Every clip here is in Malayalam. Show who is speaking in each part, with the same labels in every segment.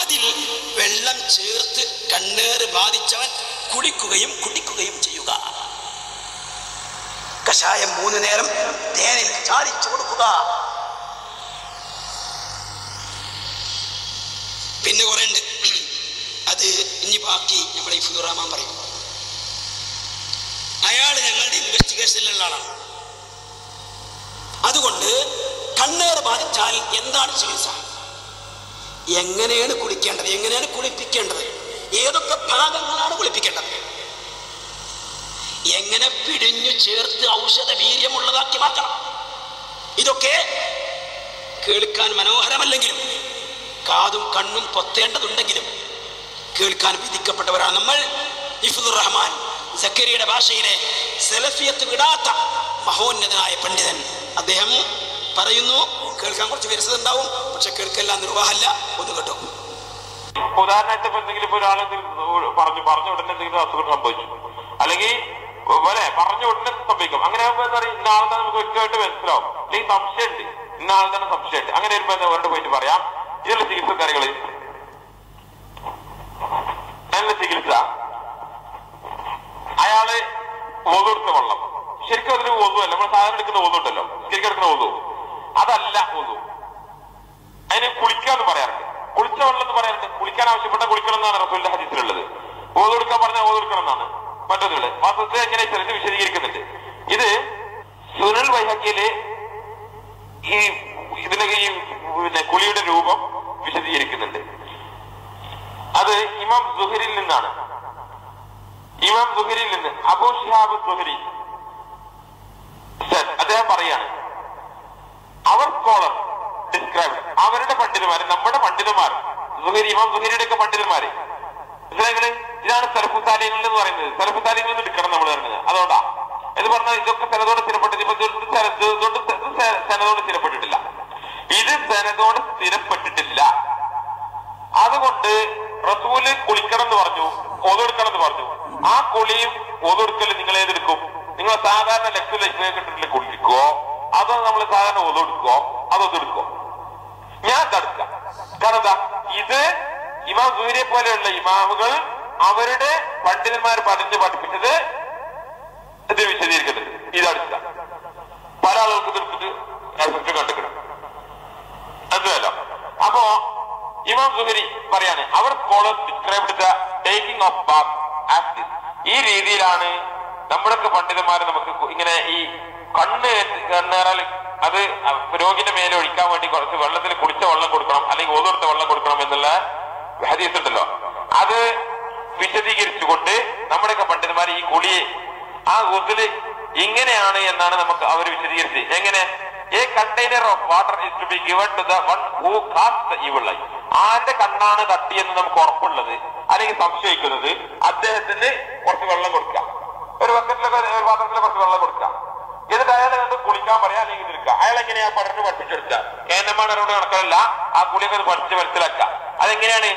Speaker 1: അതിൽ വെള്ളം ചേർത്ത് കണ്ണേറ് ബാധിച്ചവൻ കുടിക്കുകയും കുടിക്കുകയും ചെയ്യുക. കഷായം മൂന്ന് നേരം തേനിൽ ചാലിച്ചു കൊടുക്കുക. പിന്നെ കുറെ ഉണ്ട് അത് ഇനി ബാക്കി നമ്മുടെ ഇഫുറഹ്മാൻ പറയും. അയാൾ ഞങ്ങളുടെ ഇൻവെസ്റ്റിഗേഷനിലുള്ള ആളാണ്. അതുകൊണ്ട് കണ്ണേറ് ബാധിച്ചാൽ എന്താണ് ചികിത്സ? എങ്ങനെയാണ് കുളിക്കേണ്ടത്? എങ്ങനെയാണ് കുളിപ്പിക്കേണ്ടത്? ഏതൊക്കെ ഭാഗങ്ങളാണ് കുളിപ്പിക്കേണ്ടത്? എങ്ങനെ പിടിഞ്ഞു ചേർത്ത് ഔഷധ വീര്യമുള്ളതാക്കി മാറ്റണം? ഇതൊക്കെ കേൾക്കാൻ മനോഹരമല്ലെങ്കിലും കാതും കണ്ണും പൊത്തേണ്ടതുണ്ടെങ്കിലും കേൾക്കാൻ വിധിക്കപ്പെട്ടവരാണ് നമ്മൾ. ഇഫുദുർ റഹ്മാൻ സക്കരിയുടെ ഭാഷയിലെ സെലഫിയത്ത് വിടാത്ത മഹോന്നതനായ പണ്ഡിതൻ. അദ്ദേഹം പറയുന്നു. കേൾക്കാൻ കുറച്ച് വിരസത ഉണ്ടാവും പക്ഷെ കേൾക്കെല്ലാം നിർവാഹമല്ല. ഒന്ന് കേട്ടോ.
Speaker 2: ഉദാഹരണമായിട്ട് ഇപ്പൊ എന്തെങ്കിലും ഇപ്പൊ ഒരാൾ പറഞ്ഞു പറഞ്ഞ ഉടനെ എന്തെങ്കിലും അസുഖം സംഭവിച്ചു അല്ലെങ്കിൽ പോലെ പറഞ്ഞ ഉടനെ സംഭവിക്കും. അങ്ങനെ ആകുമ്പോ എന്താ പറയുക ഇന്ന ആളെ നമുക്ക് വ്യക്തമായിട്ട് മനസ്സിലാവും. അല്ലെങ്കിൽ സംശയമുണ്ട്. ഇന്ന ആൾ തന്നെ സംശയമുണ്ട്. അങ്ങനെ വരുമ്പോ എന്താ വേണ്ട പോയിട്ട് പറയാം ഇതിലുള്ള ചികിത്സ കാര്യങ്ങൾ നല്ല ചികിത്സ. അയാൾ ഒതുടുത്ത വെള്ളം. ശരിക്കും അതിന് ഒതുവല്ല നമ്മൾ സാധനം എടുക്കുന്ന ഒതുണ്ടല്ലോ ശരിക്കും എടുക്കുന്ന ഒതു അതല്ല ഒതു അതിന് കുളിക്കാന്ന് പറയാറുണ്ട്. കുളിച്ച വെള്ളം എന്ന് പറയാറുണ്ട്. കുളിക്കാൻ ആവശ്യപ്പെട്ട കുളിക്കണം എന്നാണ് റസൂലിന്റെ ഹദീസിലുള്ളത്. ഓതെടുക്കാൻ പറഞ്ഞാൽ ഓതെടുക്കണം എന്നാണ് മറ്റൊന്നുള്ളത് വാസ്തവത്തിൽ എങ്ങനെ ചിലത് വിശദീകരിക്കുന്നുണ്ട്? ഇത് സുനൽ വൈഹക്കിയിൽ ഈ ഇതിലൊക്കെ ഈ പിന്നെ കുളിയുടെ രൂപം വിശദീകരിക്കുന്നുണ്ട്. അത് ഇമാം സുഹരിൽ നിന്നാണ്. ഇമാം സുഹരിൽ നിന്ന് അബൂ ഷിഹാബ് സുഹരി said, അദ്ദേഹം പറയാണ് അവർ സ്കോളർ ഡിസ്ക്രൈബ് അവരുടെ പണ്ഡിതന്മാര് നമ്മുടെ പണ്ഡിതന്മാർ സുഹരി ഇമാം സുഹരിയുടെ ഒക്കെ പണ്ഡിതന്മാര്. മനസ്സിലായെങ്കിൽ ഇതാണ് സലഫുസാലിങ്ങൾ എന്ന് പറയുന്നത്. സലഫുസാലിങ്ങൾ എന്ന് എടുക്കണം നമ്മൾ പറഞ്ഞത്. അതുകൊണ്ടാ. എന്ന് പറഞ്ഞാൽ ഇതൊക്കെ സനതോട് സ്ഥിരപ്പെട്ടിട്ട് സനതോട് സ്ഥിരപ്പെട്ടിട്ടില്ല. ഇത് സനതോട് സ്ഥിരപ്പെട്ടിട്ടില്ല. അതുകൊണ്ട് റസൂൽ കുളിക്കണം എന്ന് പറഞ്ഞു ഒതെടുക്കണം എന്ന് പറഞ്ഞു. ആ കുളിയും ഒതെടുക്കലും നിങ്ങൾ ഏതെടുക്കും? നിങ്ങൾ സാധാരണ ലക്ഷ്യ ലക്ഷ്യം കുളിക്കോ അതോ നമ്മൾ സാധാരണ ഒതെടുക്കോ അതൊതെടുക്കോ ഞാൻ തടുക്കാം. കാരണം ഇത് ഇമാം സൂര്യെ പോലെയുള്ള ഇമാമുകൾ അവരുടെ പണ്ഡിതന്മാർ പഠിച്ച് പഠിപ്പിച്ചത് ഇത് വിശദീകരിക്കുന്നത് ഇതടുത്ത പല ആളുകൾക്ക് തീർത്തിട്ട് എഫക്ട് അപ്പോ ഇമാം സുഹരി പറയാണ് അവർ scholars described the taking of bath as ഈ രീതിയിലാണ് നമ്മുടെയൊക്കെ പണ്ഡിതന്മാർ നമുക്ക് ഇങ്ങനെ ഈ കണ്ണ് കണ്ണേറാൽ അത് രോഗിന്റെ മേലെ ഒഴിക്കാൻ വേണ്ടി കുറച്ച് വെള്ളത്തിൽ കുടിച്ച വെള്ളം കൊടുക്കണം അല്ലെങ്കിൽ ഓതോർത്ത വെള്ളം കൊടുക്കണം എന്നുള്ള ഹദീസ് അത് വിശദീകരിച്ചുകൊണ്ട് നമ്മുടെയൊക്കെ പണ്ഡിതന്മാർ ഈ കുളിയെ ആ ഗുസിൽ ഇങ്ങനെയാണ് എന്നാണ് നമുക്ക് അവർ വിശദീകരിച്ചത്. എങ്ങനെ? A container of water is to be given to the one who cast evil eye ആരുടെ കണ്ണാണ് തട്ടിയെന്ന് നമുക്ക് ഉറപ്പുള്ളത് അല്ലെങ്കിൽ സംശയിക്കുന്നത്? അദ്ദേഹത്തിന് കുറച്ച് വെള്ളം കൊടുക്കാം. ഒരു ബക്കറ്റിലൊക്കെ ഒരു പാത്രത്തിലെ കുറച്ച് വെള്ളം കൊടുക്കാം. എന്നിട്ട് അയാളെ കണ്ട് കുളിക്കാൻ പറയാ അല്ലെങ്കിൽ നിൽക്കുക അയാൾ എങ്ങനെയാ പഠനം പഠിപ്പിച്ചെടുക്കുക? കേന്ദ്രമാണവരോട് നടക്കലല്ല ആ കുളിയൊക്കെ ഒന്ന് പഠിച്ച് മനസ്സിലാക്കുക. അതെങ്ങനെയാണ്?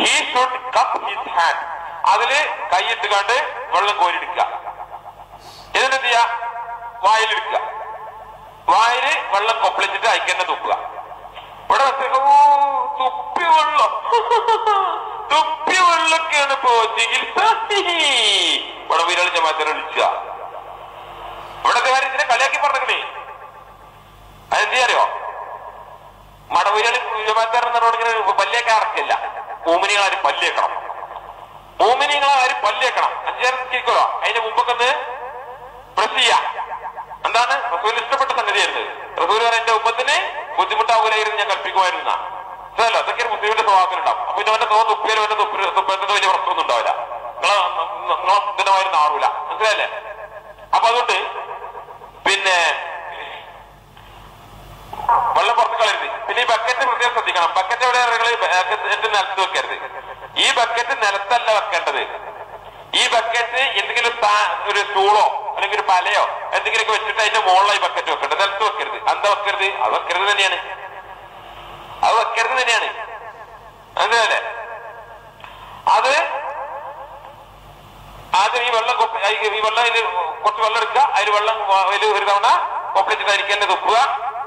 Speaker 2: He should cup his hand അതിൽ കൈയിട്ട് കണ്ട് വെള്ളം കോരിയെടുക്കുക. എന്നിട്ട് എന്ത് ചെയ്യാ വായിലെടുക്കുക വായിൽ വെള്ളം കൊപ്പളിച്ചിട്ട് അയക്കന്നെ തുപ്പുക ഇവിടെ തുപ്പി വെള്ളം. തുപ്പി വെള്ളൊക്കെയാണ് ഇപ്പോ ചികിത്സ. ഇവിടെ വിരൽ ജമാത്തിനെ വിളിക്കുക ഇവിടത്തെ കാര്യം ഇതിനെ കളിയാക്കി പറഞ്ഞേ അതെന്ത് അറിയോ മടവൂരികൾ ജമാത്താരെന്നോട് ഇങ്ങനെ പല്ലിയൊക്കെ അറക്കില്ല മൂമിനികളാരും പല്ലിയേക്കണം. മൂമിനികളാരും പല്ലിയേക്കണം. അഞ്ചാറ് കേൾക്കുക അതിന്റെ മുമ്പൊക്കെ ഒന്ന് പ്രസ് ചെയ്യാം. എന്താണ്? റസൂൽ ഇഷ്ടപ്പെട്ട സംഗതിയായിരുന്നു. റസൂൽ പറഞ്ഞ എന്റെ ഉമ്മത്തിന് ബുദ്ധിമുട്ടാവൂലായിരുന്നു ഞാൻ കൽപ്പിക്കുമായിരുന്ന. അതല്ല അതൊക്കെ ഒരു മുസ്ലിമിന്റെ സ്വഭാവത്തിലുണ്ടാവും. അപ്പൊ പിന്നെ അവന്റെ തോന്നുന്നു ഉപ്പിയാലും അവന്റെ വലിയ പ്രശ്നമൊന്നും ഉണ്ടാവില്ല. നിങ്ങളെ നിങ്ങളെ ആറൂല മനസ്സിലായല്ലേ? അപ്പൊ അതുകൊണ്ട് പിന്നെ വെള്ളം പുറത്ത് കളരുത് പിന്നെ ഈ ബക്കറ്റ് പ്രത്യേകം ശ്രദ്ധിക്കണം. ബക്കറ്റ് എവിടെ നിങ്ങൾ ബക്കറ്റ് നിലത്ത് വെക്കരുത്. ഈ ബക്കറ്റ് നിലത്തല്ല വെക്കേണ്ടത്. ഈ ബക്കറ്റ് എന്തെങ്കിലും ഒരു സ്റ്റൂളോ അല്ലെങ്കിൽ ഒരു പലയോ എന്തെങ്കിലുമൊക്കെ വെച്ചിട്ട് അതിന്റെ മുകളിലായി ബക്കറ്റ് വെക്കേണ്ടത്. നിലത്ത് വെക്കരുത്. എന്താ വെക്കരുത്? അത് വെക്കരുത് തന്നെയാണ്. അത് വെക്കരുത് തന്നെയാണ്. മനസ്സിലല്ലേ അത് ഈ വെള്ളം അതിൽ കുറച്ച് വെള്ളം എടുക്കുക. അതിൽ വെള്ളം അതിൽ ഒരു തവണ കൊപ്പളിച്ചിട്ട് അരിക്കന്നെ തുപ്പുക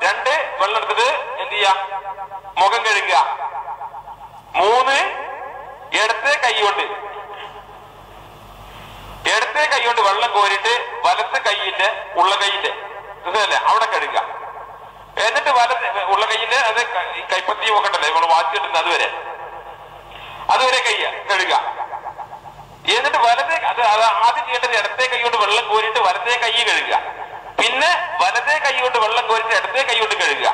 Speaker 2: രണ്ട് വെള്ളം എടുത്തിട്ട് എന്ത് ചെയ്യുക മുഖം കഴുകുക. മൂന്ന് ഇടത്തെ കൈ കൊണ്ട്. ഇടത്തെ കൈ കൊണ്ട് വെള്ളം കോരിയിട്ട് വലത്തെ കൈയിന്റെ ഉള്ള കൈയിന്റെ അല്ലേ അവിടെ കഴുകുക. എന്നിട്ട് വലത്തെ ഉള്ള കൈയിന്റെ അത് കൈപ്പത്തി നോക്കണ്ടല്ലേ നമ്മൾ വാച്ച് കിട്ടുന്ന അതുവരെ. അതുവരെ കൈ കഴുകുക. എന്നിട്ട് വലത്തെ അത് ആദ്യം ചെയ്യേണ്ടത് ഇടത്തെ കൈ കൊണ്ട് വെള്ളം കോരിയിട്ട് വലത്തെ കൈ കഴുകുക. പിന്നെ വലത്തെ കൈ കൊണ്ട് വെള്ളം കോരിയിട്ട് ഇടത്തെ കൈ കൊണ്ട് കഴുകുക.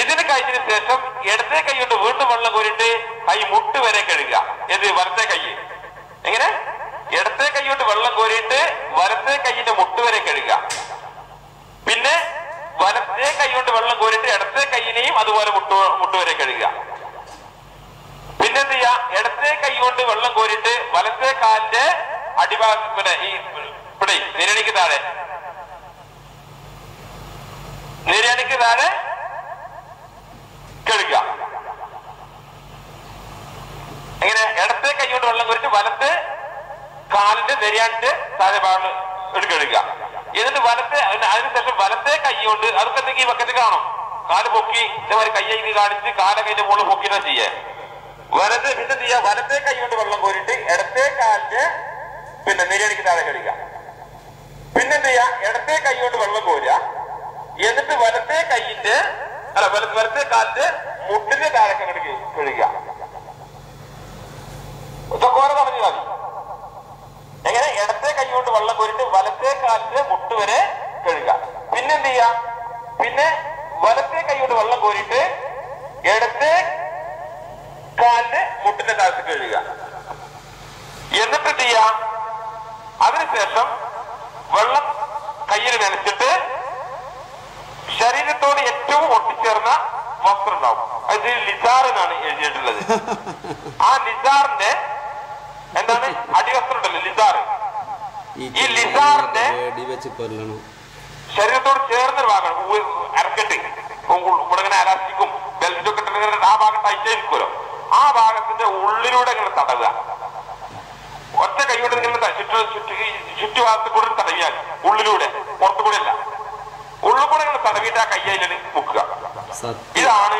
Speaker 2: ഇതിന് കഴിഞ്ഞതിന് ശേഷം ഇടത്തെ കൈ കൊണ്ട് വീണ്ടും വെള്ളം കോരിയിട്ട് കൈ മുട്ട് വരെ കഴുകുക. എന്ത് വലത്തെ കൈ. എങ്ങനെ? ഇടത്തെ കൈ കൊണ്ട് വെള്ളം കോരിയിട്ട് വലത്തെ കൈയിന്റെ മുട്ട് വരെ കഴുകുക. പിന്നെ വലത്തെ കൈ കൊണ്ട് വെള്ളം കോരിയിട്ട് ഇടത്തെ കൈയിനെയും അതുപോലെ മുട്ട് മുട്ട് വരെ കഴുകുക പിന്നെന്ത് ചെയ്യാ ഇടത്തെ കൈ കൊണ്ട് വെള്ളം കോരിയിട്ട് കാലിന്റെ അടിഭാഗം പിന്നെ ഈ ഇവിടെ നിരണിക്ക് താഴെ. നിരണിക്ക് താഴെ കേൾക്കുക. ഇങ്ങനെ ഇടത്തെ കൈ കൊണ്ട് വെള്ളം കുറിച്ച് വലത്ത് കാലിന്റെ നെരിയാണ്ട് താഴെ ഭാഗം എടുക്കുക എന്നിട്ട് വലത്തെ അതിനുശേഷം വലത്തെ കൈ കൊണ്ട് അതൊക്കെ എന്തെങ്കിലും ഈ ബക്കറ്റ് കാണും. കാൽ പൊക്കി ഇതേമാതിരി കൈ കാണിച്ച് കാല കൈന്റെ മുകളിൽ പൊക്കിയിട്ടാണ് ചെയ്യേ. വലത് എന്ത് ചെയ്യാ? വലത്തെ കൈ കൊണ്ട് വെള്ളം കോരിട്ട് ഇടത്തെ കാലിന്റെ പിന്നെ നിരണിക്ക് താഴെ കഴുകുക പിന്നെന്ത് ചെയ്യാ? ഇടത്തെ കൈ കൊണ്ട് വെള്ളം കോരുക. എന്നിട്ട് വലത്തെ കൈയിന്റെ അല്ല വല- വലത്തെ കാലിന്റെ മുട്ടിന്റെ താഴെ കഴുകുക കഴുകുക. നനച്ചിട്ട് ശരീരത്തോട് ഏറ്റവും ഒട്ടിച്ചേർന്ന വസ്ത്രം ഉണ്ടാവും അത് ലിസാർ എന്നാണ് എഴുതിയിട്ടുള്ളത്. ആ ലിസാറിന്റെ എന്താണ്? അടിവസ്ത്രം ഉണ്ടല്ലോ ലിസാർ. ഈ ലിസാറിന്റെ ശരീരത്തോട് ചേർന്നൊരു ഭാഗമാണ്. ഉവ്വ് അരക്കെട്ട്. ഇവിടെ ഇങ്ങനെ അലാസ്റ്റിക്കും ബെൽറ്റും ഒക്കെ ആ ഭാഗം ടൈറ്റ് നിൽക്കുമല്ലോ ആ ഭാഗത്തിന്റെ ഉള്ളിലൂടെ ഇങ്ങനെ തടവുക. കൈകൊണ്ട് നിങ്ങൾ ചുറ്റു ചുറ്റു ഈ ചുറ്റുഭാഗത്ത് കൂടെ തടവിയാൽ ഉള്ളിലൂടെ പുറത്തു കൂടെ അല്ല ഉള്ളിൽ കൂടെ നിങ്ങൾ തടവിയിട്ട് ആ കയ്യായി മുക്കുക. ഇതാണ്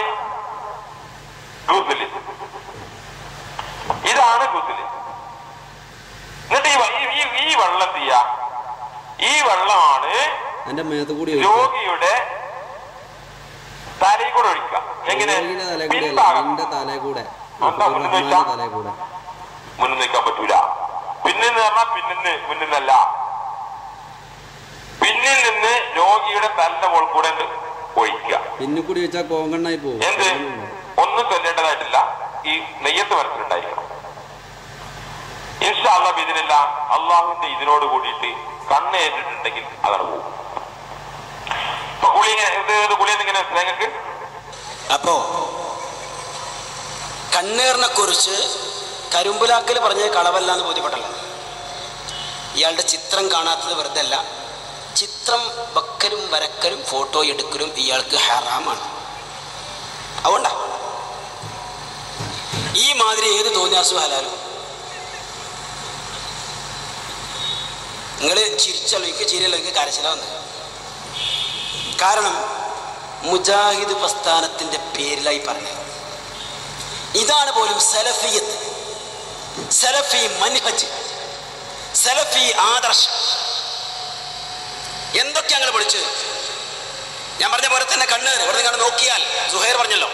Speaker 2: ഗുസിൽ ഇതാണ് ഗുസിൽ എന്നിട്ട് ഈ ഈ- വെള്ളം എന്ത് ചെയ്യാ? ഈ വെള്ളമാണ്. രോഗിയുടെ തലയിൽ കൂടെ ഒഴിക്കുക. എങ്ങനെ?
Speaker 3: കൂടെ.
Speaker 2: മുന്നിൽ നിൽക്കാൻ പറ്റൂല. പിന്നിന്ന് പറഞ്ഞാൽ പിന്നിന്ന് മുന്നിന്നല്ല. പിന്നിൽ നിന്ന് രോഗിയുടെ തലന്റെ മുകൾ കൂടെ ഒഴിക്കുക.
Speaker 3: പിന്നെ കൂടി വെച്ചാൽ കോങ്കണ്ണായി പോകും.
Speaker 2: എന്ത്? ഒന്നും ചൊല്ലേണ്ടതായിട്ടില്ല ഈ നെയ്യത്ത് മനസ്സിലുണ്ടായിരിക്കണം ഇൻഷാല്ല ഇതിനില്ല അള്ളാഹുവിന്റെ ഇതിനോട് കൂടിയിട്ട് കണ്ണ് ഏറ്റിട്ടുണ്ടെങ്കിൽ അതാണ് പോകും.
Speaker 1: അപ്പോ കണ്ണേറിനെ കുറിച്ച് കരുമ്പുലാക്കൽ പറഞ്ഞ കളവല്ല എന്ന് ബോധ്യപ്പെട്ടല്ലോ. ഇയാളുടെ ചിത്രം കാണാത്തത് വെറുതെ അല്ല ചിത്രം വെക്കലും വരക്കലും ഫോട്ടോ എടുക്കലും ഇയാൾക്ക് ഹറാമാണ്. അതുകൊണ്ടാ. ഈ മാതിരി ഏത് തോന്നിയാസും ഹലാലും? നിങ്ങൾ ചിരിച്ചല്ലോ എനിക്ക് ചിരിയല്ലോ എനിക്ക് കരച്ചില വന്നത് കാരണം മുജാഹിദ് പ്രസ്ഥാനത്തിന്റെ പേരിലായി പറഞ്ഞത്. ഇതാണ് പോലും സലഫിയത്ത്. സലഫി മൻഹജ്. സലഫി ആദർശം. എന്തൊക്കെ അങ്ങനെ പഠിച്ചു ഞാൻ പറഞ്ഞ പോലെ തന്നെ കണ്ണ് ഇവിടെ നിങ്ങൾ നോക്കിയാൽ സുഹൈർ പറഞ്ഞല്ലോ.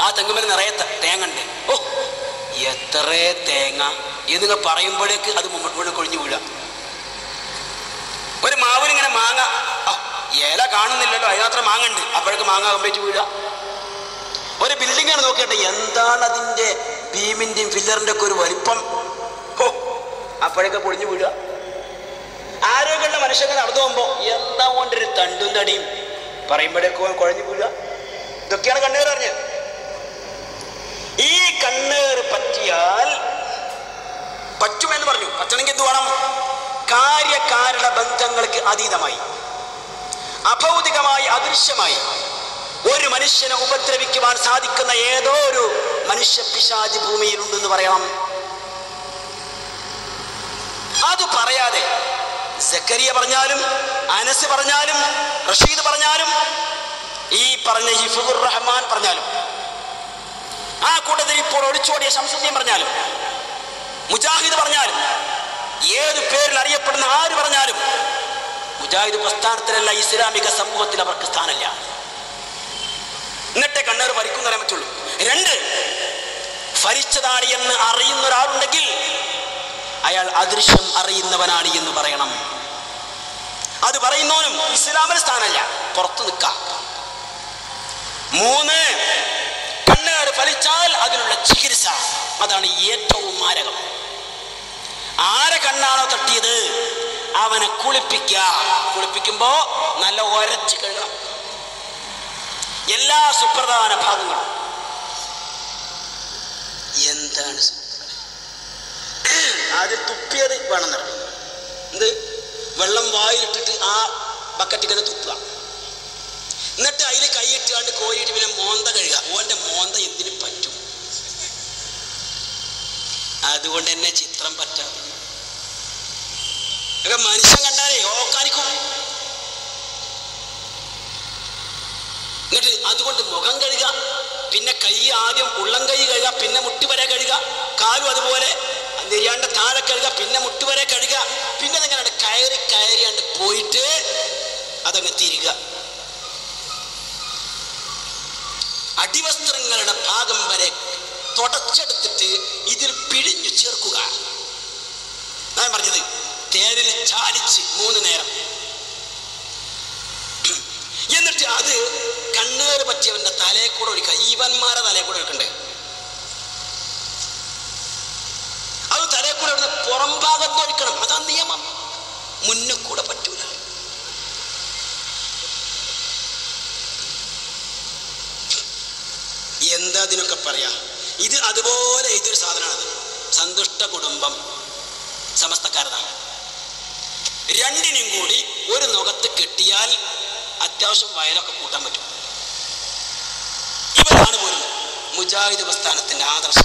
Speaker 1: ആ തെങ്ങുമേൽ നിറയെ ത- തേങ്ങ ഉണ്ട്. ഓ എത്ര തേങ്ങ. ഇത് നിങ്ങൾ പറയുമ്പോഴേക്ക് അത് മുമ്പോട്ട് കൊഴിഞ്ഞു വീഴാം. ഒരു മാവിലിങ്ങനെ മാങ്ങ. ഇല കാണുന്നില്ലല്ലോ. അതിനകത്ത് മാങ്ങ ഉണ്ട്. അപ്പോഴേക്ക് മാങ്ങ കമ്പേറ്റ് വീഴുക ഒരു ബിൽഡിംഗ് ആണ് നോക്കിയിട്ട് എന്താണ് അതിന്റെ ബീമിന്റെയും ഫില്ലറിന്റെ ഒക്കെ ഒരു വലിപ്പം. അപ്പോഴേക്ക് പൊളിഞ്ഞു വീഴുക. ആരോഗ്യമുള്ള മനുഷ്യങ്ങൾ നടന്നു പോകുമ്പോൾ എന്താ കൊണ്ടൊരു തണ്ടും തടിയും? പറയുമ്പോഴേക്കും കുഴഞ്ഞു വീഴുക. ഇതൊക്കെയാണ് കണ്ണേർ അറിഞ്ഞത്. ഈ കണ്ണേർ പറ്റിയാൽ പറ്റുമെന്ന് പറഞ്ഞു. പറ്റണമെങ്കിൽ എന്ത് വേണം? കാര്യകാരണ ബന്ധങ്ങൾക്ക് അതീതമായി. അഭൗതികമായി അദൃശ്യമായി. ഒരു മനുഷ്യനെ ഉപദ്രവിക്കുവാൻ സാധിക്കുന്ന ഏതോ ഒരു മനുഷ്യ പിശാചി ഭൂമിയിലുണ്ടെന്ന് പറയണം അത് പറയാതെ സക്കരിയ പറഞ്ഞാലും അനസ് പറഞ്ഞാലും റഷീദ് പറഞ്ഞാലും ഈ പറഞ്ഞ ഹിഫുർ റഹ്മാൻ പറഞ്ഞാലും ആ കൂട്ടത്തിൽ ഇപ്പോൾ ഒളിച്ചോടിയ ശംസുദ്ദീൻ പറഞ്ഞാലും മുജാഹിദ് പറഞ്ഞാലും ഏത് പേരിൽ അറിയപ്പെടുന്ന ആര് പറഞ്ഞാലും മുജാഹിദ് പ്രസ്ഥാനത്തിലല്ല ഇസ്ലാമിക സമൂഹത്തിൽ അവർക്ക് സ്ഥാനമില്ല. എന്നിട്ടേ കണ്ണേർ ഭരിക്കും തരാൻ പറ്റുള്ളൂ. രണ്ട് ഭരിച്ചതാണ് എന്ന് അറിയുന്ന ഒരാളുണ്ടെങ്കിൽ അയാൾ അദൃശ്യം അറിയുന്നവനാണ് എന്ന് പറയണം. അത് പറയുന്നവനും ഇസ്ലാമിന് സ്ഥാനമല്ല. പുറത്തു നിൽക്കാം. മൂന്ന് കണ്ണേർ ഫലിച്ചാൽ അതിനുള്ള ചികിത്സ. അതാണ് ഏറ്റവും മാരകം. ആരെ കണ്ണാണോ തട്ടിയത്? അവനെ കുളിപ്പിക്കുക കുളിപ്പിക്കുമ്പോ നല്ല ഒരച്ച് കഴുകണം എല്ലാ സുപ്രധാന ഭാഗങ്ങളും. എന്താണ്? ആദ്യം തുപ്പിയത് വേണം നിറം എന്ത്? വെള്ളം വായിലിട്ടിട്ട് ആ ബക്കറ്റ് ഇങ്ങനെ തുപ്പുക. എന്നിട്ട് അതിൽ കൈയിട്ടാണ്ട് കോരിയിട്ട് പിന്നെ മോന്ത കഴുകുക. ഓന്റെ മോന്ത എന്തിനു പറ്റും. അതുകൊണ്ട് എന്നെ ചിത്രം പറ്റാതെ മനുഷ്യൻ കണ്ടാലേ ഓക്കാനിക്കും. എന്നിട്ട് അതുകൊണ്ട് മുഖം കഴുകുക. പിന്നെ കൈ ആദ്യം ഉള്ളം കൈ കഴുകുക. പിന്നെ മുട്ടി വരെ കഴുകുക. കാലും അതുപോലെ നെയ്യാണ്ട് താഴെ കഴുകുക പിന്നെ മുട്ടുവരെ കഴുകുക പിന്നെ നിങ്ങളുടെ കയറി കയറിയാണ്ട് പോയിട്ട് അതങ്ങ് തിരിക. അടിവസ്ത്രങ്ങളുടെ ഭാഗം വരെ തുടച്ചെടുത്തിട്ട് ഇതിൽ പിഴിഞ്ഞു ചേർക്കുക. ഞാൻ പറഞ്ഞത്. തേനിൽ ചാലിച്ച് മൂന്ന് നേരം. എന്നിട്ട് അത് കണ്ണേറ് പറ്റിയവന്റെ തലയെ കൂടെ ഒഴിക്കുക. ഈവന്മാരെ തലയെ കൂടെ ഒഴിക്കണ്ടേ അത് തലയെ കൂടെ ഇവിടുന്ന് പുറം ഭാഗത്ത് ഒഴിക്കണം. അതാ നിയമം. മുന്നേ കൂടെ പറ്റൂല. എന്താ അതിനൊക്കെ പറയാ? ഇത് അതുപോലെ ഇതൊരു സാധനമാണ്. സന്തുഷ്ട കുടുംബം സമസ്തക്കാരതാണ് രണ്ടിനും കൂടി ഒരു നുഖത്ത് കെട്ടിയാൽ അത്യാവശ്യം വയലൊക്കെ കൂട്ടാൻ പറ്റും. ഇവരാണ് പോലും മുജാഹിദ് പ്രസ്ഥാനത്തിന്റെ ആദർശ